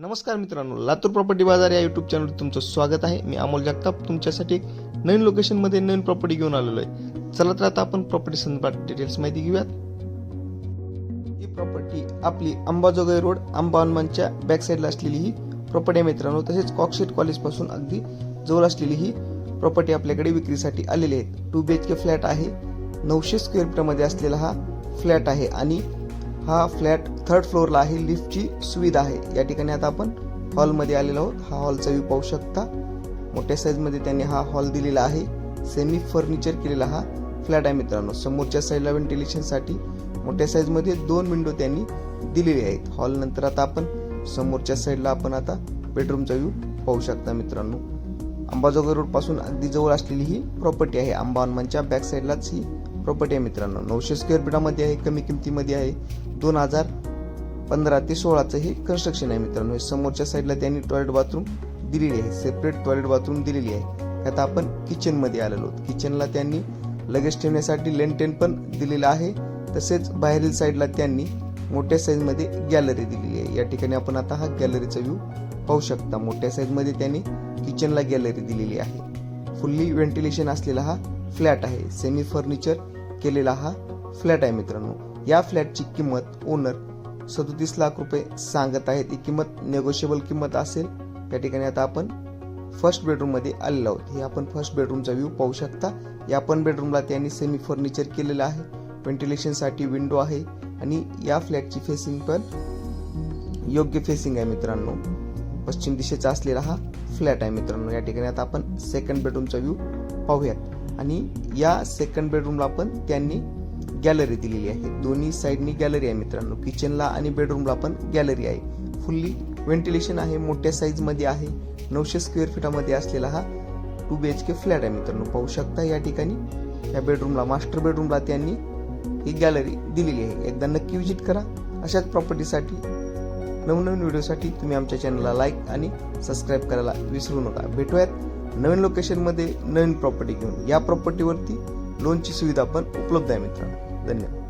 नमस्कार मित्रांनो लातूर प्रॉपर्टी बाजार या युट्यूब चॅनल तुमचं स्वागत आहे. मी अमोल जगताप तुमच्यासाठी एक नवीन लोकेशनमध्ये नवीन प्रॉपर्टी घेऊन आलेलो आहे. चला तर आता आपण प्रॉपर्टी संदर्भात डिटेल्स माहिती घेऊयात. ही प्रॉपर्टी आपली अंबाजोगाई रोड आंबा हनुमानच्या बॅक साईडला असलेली ही प्रॉपर्टी आहे मित्रांनो. तसेच कॉकशेट कॉलेजपासून अगदी जवळ असलेली ही प्रॉपर्टी आपल्याकडे विक्रीसाठी आलेली आहे. Two B H K flat आहे. नऊशे स्क्वेअर फीटमध्ये असलेला हा फ्लॅट आहे. आणि हा फ्लॅट थर्ड फ्लोअरला आहे. लिफ्टची सुविधा आहे. या ठिकाणी आता आपण हॉलमध्ये आलेलो आहोत. हा हॉलचा व्ह्यू पाहू शकता. मोठ्या साईजमध्ये त्यांनी हा हॉल दिलेला आहे. सेमी फर्निचर केलेला हा फ्लॅट आहे मित्रांनो. समोरच्या साईडला व्हेंटिलेशनसाठी मोठ्या साईजमध्ये दोन विंडो त्यांनी दिलेले आहेत. हॉल नंतर आता आपण समोरच्या साईडला आपण आता बेडरूमचा व्ह्यू पाहू शकता मित्रांनो. अंबाजोगाई रोडपासून अगदी जवळ असलेली ही प्रॉपर्टी आहे. अंबा हनुमानच्या बॅक साईडलाच ही प्रॉपर्टी आहे मित्रांनो. नऊशे स्क्वेअर फीटामध्ये आहे कमी किमतीमध्ये आहे. दोन हजार पंधरा ते सोळाचं हे कन्स्ट्रक्शन आहे मित्रांनो. हे समोरच्या साईडला त्यांनी टॉयलेट बाथरूम दिलेली आहे. सेपरेट टॉयलेट बाथरूम दिलेली आहे. आता आपण किचनमध्ये आलेलो आहोत. किचनला त्यांनी लगेच ठेवण्यासाठी लेंटेन पण दिलेलं आहे. तसेच बाहेरील साईडला त्यांनी मोठ्या साईजमध्ये गॅलरी दिलेली आहे. या ठिकाणी आपण आता हा गॅलरीचा व्ह्यू पाहू शकता. मोठ्या साईजमध्ये त्यांनी किचनला गॅलरी दिलेली आहे. फुल्ली व्हेंटिलेशन असलेला हा फ्लॅट आहे. सेमी फर्निचर केलेला हा फ्लॅट आहे मित्रांनो. या फ्लॅटची किंमत ओनर सदोतीस लाख रुपये सांगत आहेत. ही किंमत नेगोशिएबल किंमत असेल. त्या ठिकाणी आता आपण फर्स्ट बेडरूममध्ये आलेलो आहोत. हे आपण फर्स्ट बेडरूमचा व्ह्यू पाहू शकता. या पण बेडरूमला त्यांनी सेमी फर्निचर केलेलं आहे. व्हेंटिलेशनसाठी विंडो आहे. आणि या फ्लॅटची फेसिंग पण योग्य फेसिंग आहे मित्रांनो. पश्चिम दिशेचा असलेला हा फ्लॅट आहे मित्रांनो. या ठिकाणी आता आपण सेकंड बेडरूमचा व्ह्यू पाहूयात. आणि या सेकंड बेडरूमला पण त्यांनी गॅलरी दिलेली आहे. दोन्ही साईडनी गॅलरी आहे मित्रांनो. किचनला आणि बेडरूमला पण गॅलरी आहे. फुल्ली व्हेंटिलेशन आहे मोठ्या साईजमध्ये आहे. नऊशे स्क्वेअर फीटामध्ये असलेला हा two B H K flat आहे मित्रांनो. पाहू शकता या ठिकाणी. या बेडरूमला मास्टर बेडरूमला त्यांनी ही गॅलरी दिलेली आहे. एकदा नक्की विजिट करा. अशाच प्रॉपर्टीसाठी नवनवीन व्हिडिओसाठी तुम्ही आमच्या चॅनलला लाईक आणि सबस्क्राईब करायला विसरू नका. भेटूयात. नवीन लोकेशनमध्ये नवीन प्रॉपर्टी घेऊन या प्रॉपर्टीवरती लोनची सुविधा पण उपलब्ध आहे मित्रांनो. धन्यवाद.